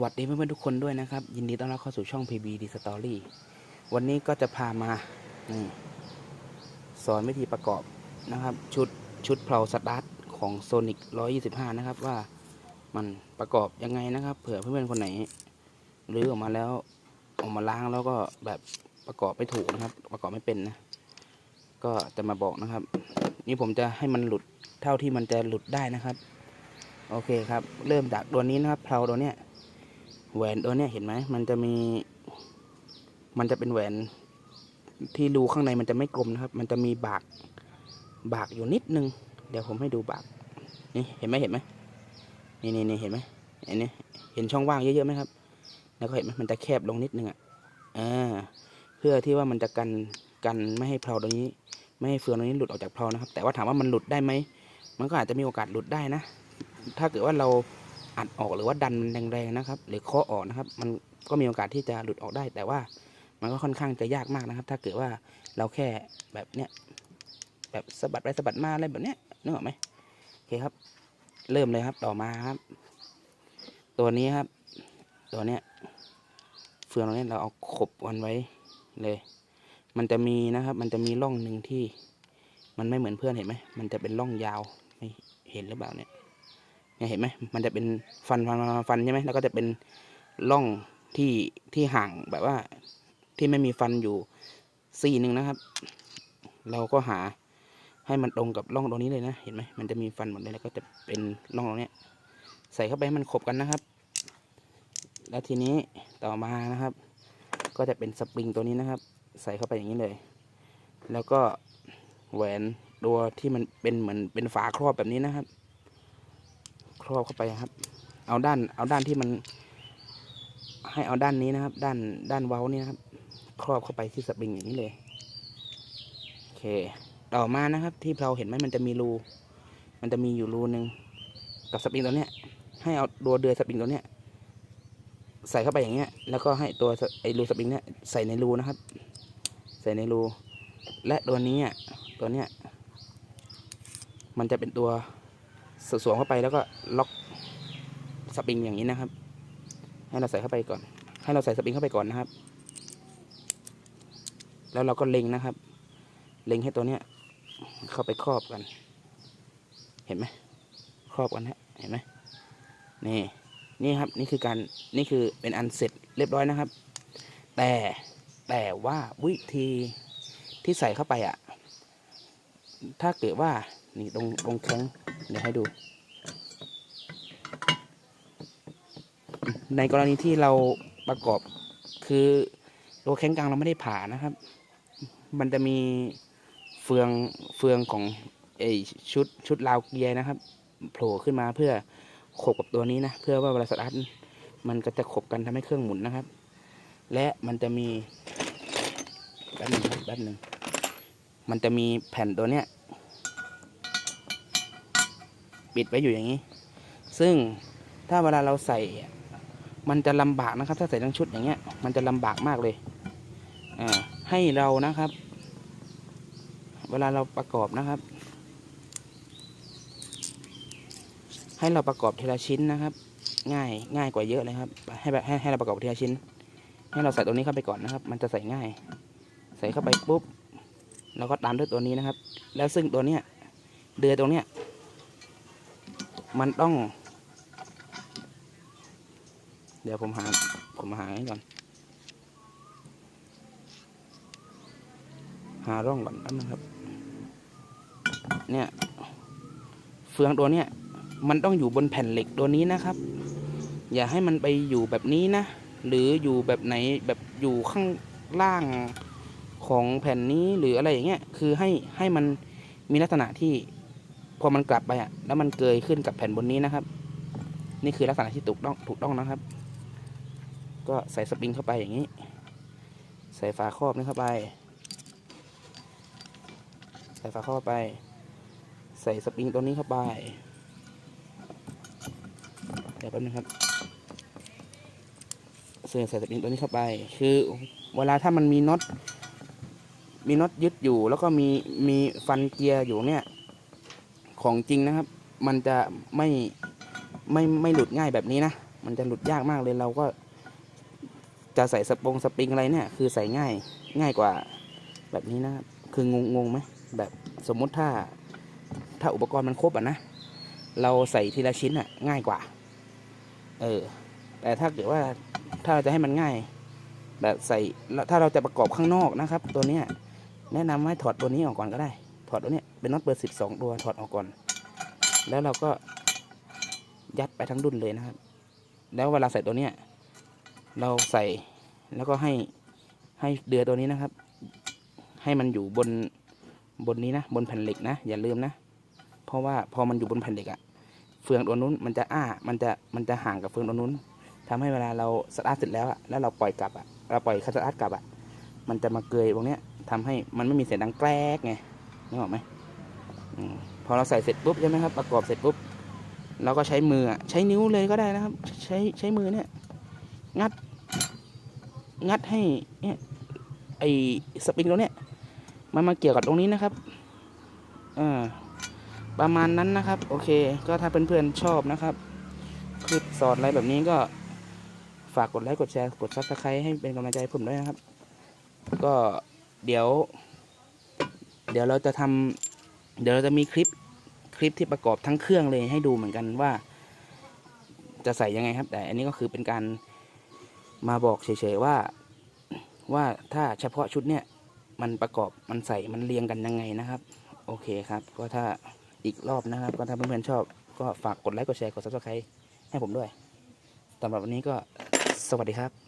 วัสดีเพื่อนๆทุกคนด้วยนะครับ ยินดีต้อนรับเข้าสู่ช่อง PB D Story วันนี้ก็จะพามาสอนวิธีประกอบนะครับ ชุดชุดเพลาสตาร์ทของ Sonic 125 นะครับ ว่ามันประกอบยังไงนะครับ เผื่อเพื่อนๆคนไหนรื้อออกมาแล้วออกมาล้างแล้วก็แบบประกอบไม่ถูกนะครับ ประกอบไม่เป็นนะ ก็จะมาบอกนะครับ นี่ผมจะให้มันหลุดเท่าที่มันจะหลุดได้นะครับ โอเคครับ เริ่มจากตัวนี้นะครับเพลาตัวเนี้ย แหวนตัวเนี้ยเห็นไหมมันจะมี มันจะเป็นแหวนที่รูข้างในมันจะไม่กลมนะครับ มันจะมีบากบากอยู่นิดนึง เดี๋ยวผมให้ดูบากนี่เห็นไหมเห็นไหมนี่นี่นี่เห็นไหมเห็นไหมเห็นช่องว่างเยอะๆไหมครับ แล้วก็เห็นไหมมันจะแคบลงนิดนึงอะอ่าเพื่อที่ว่ามันจะกันกันไม่ให้เพลาตรงนี้ ไม่ให้เฟืองตรงนี้หลุดออกจากเพลานะครับ แต่ว่าถามว่ามันหลุดได้ไหมมันก็อาจจะมีโอกาสหลุดได้นะ ถ้าเกิดว่าเรา อัดออกหรือว่าดันมันแรงๆนะครับ หรือเคาะออกนะครับ มันก็มีโอกาสที่จะหลุดออกได้ แต่ว่ามันก็ค่อนข้างจะยากมากนะครับ ถ้าเกิดว่าเราแค่แบบเนี้ยแบบสะบัดไปสะบัดมาอะไรแบบเนี้ยนึกออกไหมโอเคครับ เริ่มเลยครับต่อมาครับ ตัวนี้ครับ ตัวเนี้ยเฟืองตรงนี้เราเอาขบกันไว้เลย มันจะมีนะครับ มันจะมีร่องหนึ่งที่ มันไม่เหมือนเพื่อนเห็นไหมมันจะเป็นร่องยาวไม่เห็นหรือเปล่าเนี่ย เนี่ยเห็นไหมมันจะเป็นฟันฟันฟันใช่ไหมแล้วก็จะเป็นร่องที่ที่ห่างแบบว่าที่ไม่มีฟันอยู่ซี่หนึ่งนะครับ เราก็หาให้มันตรงกับร่องตรงนี้เลยนะ เห็นไหมมันจะมีฟันหมดเลยแล้วก็จะเป็นร่องตรงนี้ใส่เข้าไปให้มันขบกันนะครับ แล้วทีนี้ต่อมานะครับ ก็จะเป็นสปริงตัวนี้นะครับ ใส่เข้าไปอย่างนี้เลย แล้วก็แหวนตัวที่มันเป็นเหมือนเป็นฝาครอบแบบนี้นะครับ ครอบเข้าไปครับ เอาด้านเอาด้านที่มัน ให้เอาด้านนี้นะครับ ด้านด้านเว้านี่นะครับ ครอบเข้าไปที่สปริงอย่างนี้เลยโอเค ต่อมานะครับ ที่เราเห็นไหมมันจะมีรู มันจะมีอยู่รูหนึ่งกับสปริงตัวเนี้ย ให้เอาตัวเดือยสปริงตัวเนี้ยใส่เข้าไปอย่างเงี้ย แล้วก็ให้ตัวไอ้รูสปริงเนี้ยใส่ในรูนะครับ ใส่ในรู และตัวนี้อะตัวเนี้ย มันจะเป็นตัว สวมเข้าไปแล้วก็ล็อกสปริงอย่างนี้นะครับ ให้เราใส่เข้าไปก่อน ให้เราใส่สปริงเข้าไปก่อนนะครับ แล้วเราก็เล็งนะครับ เล็งให้ตัวเนี้ยเข้าไปครอบกัน เห็นไหมครอบกันฮะเห็นไหมนี่นี่ครับนี่คือการนี่คือเป็นอันเสร็จเรียบร้อยนะครับ แต่แต่ว่าวิธีที่ใส่เข้าไปอะ ถ้าเกิดว่านี่ตรงตรงแข้ง เดี๋ยวให้ดู ในกรณีที่เราประกอบคือตัวแข้งกลางเราไม่ได้ผ่านะครับ มันจะมีเฟืองเฟืองของไอชุดชุดราวเกียร์นะครับโผล่ขึ้นมาเพื่อขบกับตัวนี้นะเพื่อว่าเวลาสตาร์ทมันก็จะขบกันทำให้เครื่องหมุนนะครับ และมันจะมีแป๊บหนึงแป๊บหนึงมันจะมีแผ่นตัวเนี้ย ปิดไว้อยู่อย่างนี้ ซึ่งถ้าเวลาเราใส่ มันจะลำบากนะครับ ถ้าใส่ทั้งชุดอย่างเงี้ย มันจะลำบากมากเลยอ่าให้เรานะครับ เวลาเราประกอบนะครับ ให้เราประกอบทีละชิ้นนะครับ ง่ายง่ายกว่าเยอะเลยครับ ให้แบบให้ให้เราประกอบทีละชิ้น ให้เราใส่ตัวนี้เข้าไปก่อนนะครับ มันจะใส่ง่าย ใส่เข้าไปปุ๊บเราก็ตามด้วยตัวนี้นะครับ แล้วซึ่งตัวเนี้ยเดือยตรงเนี้ย มันต้อง เดี๋ยวผมหา ผมหาให้ก่อน หาร่องก่อนนะครับ เนี่ย เฟืองตัวเนี้ยมันต้องอยู่บนแผ่นเหล็กตัวนี้นะครับ อย่าให้มันไปอยู่แบบนี้นะ หรืออยู่แบบไหนแบบอยู่ข้างล่างของแผ่นนี้หรืออะไรอย่างเงี้ย คือให้ให้มันมีลักษณะที่ พอมันกลับไปอะแล้วมันเกยขึ้นกับแผ่นบนนี้นะครับ นี่คือลักษณะที่ถูกต้องถูกต้องนะครับ ก็ใส่สปริงเข้าไปอย่างนี้ ใส่ฝาครอบนี้เข้าไป ใส่ฝาครอบไป ใส่สปริงตัวนี้เข้าไปเดี๋ยวแป๊บนึงครับใส่ใส่สปริงตัวนี้เข้าไป คือเวลาถ้ามันมีน็อตมีน็อตยึดอยู่ แล้วก็มีมีฟันเกียร์อยู่เนี่ย ของจริงนะครับ มันจะไม่ไม่ไม่หลุดง่ายแบบนี้นะ มันจะหลุดยากมากเลยเราก็จะใส่สปงสปริงอะไรเนี่ย คือใส่ง่ายง่ายกว่าแบบนี้นะครับคืองงงงไหมแบบสมมติถ้าถ้าอุปกรณ์มันครบอะนะเราใส่ทีละชิ้นอะง่ายกว่า เออ แต่ถ้าเกิดว่าถ้าเราจะให้มันง่าย แบบใส่ถ้าเราจะประกอบข้างนอกนะครับ ตัวเนี้ยแนะนำให้ถอดตัวนี้ออกก่อนก็ได้ ถอดตัวนี้เป็นน็อตเบอร์สิบสองตัวถอดออกก่อน แล้วเราก็ยัดไปทั้งดุนเลยนะครับ แล้วเวลาใส่ตัวเนี้ยเราใส่แล้วก็ให้ให้เดือตัวนี้นะครับ ให้มันอยู่บนบนนี้นะ บนแผ่นเหล็กนะ อย่าลืมนะ เพราะว่าพอมันอยู่บนแผ่นเหล็กอะเฟืองตัวนู้นมันจะอ้ามันจะมันจะห่างกับเฟืองตัวนู้นทำให้เวลาเราสตาร์ทเสร็จแล้วอะแล้วเราปล่อยกลับอะเราปล่อยคัสตาร์ทกลับอะมันจะมาเกยตรงเนี้ยทำให้มันไม่มีเสียงดังแกรกไง นึกออกไหมพอเราใส่เสร็จปุ๊บใช่ไหมครับประกอบเสร็จปุ๊บเราก็ใช้มือใช้นิ้วเลยก็ได้นะครับ ใช้ใช้มือเนี่ย งัด งัดให้เนี่ยไอสปริงตัวเนี้ยมันมาเกี่ยวกับตรงนี้นะครับอ่าประมาณนั้นนะครับ โอเค ก็ถ้าเพื่อนๆชอบนะครับคือสอนอะไรแบบนี้ก็ฝากกดไลค์กดแชร์กดซับสไครต์ให้เป็นกำลังใจผมด้วยนะครับ ก็เดี๋ยว เดี๋ยวเราจะทำเดี๋ยวเราจะมีคลิปคลิปที่ประกอบทั้งเครื่องเลยให้ดูเหมือนกันว่า จะใส่ยังไงครับ แต่อันนี้ก็คือเป็นการมาบอกเฉยๆว่าว่าถ้าเฉพาะชุดเนี่ยมันประกอบมันใส่มันเรียงกันยังไงนะครับ โอเคครับ ก็ถ้าอีกรอบนะครับ ก็ถ้าเพื่อนๆชอบ ก็ฝากกดไลค์กดแชร์กด subscribe ให้ผมด้วยสำหรับวันนี้ก็สวัสดีครับ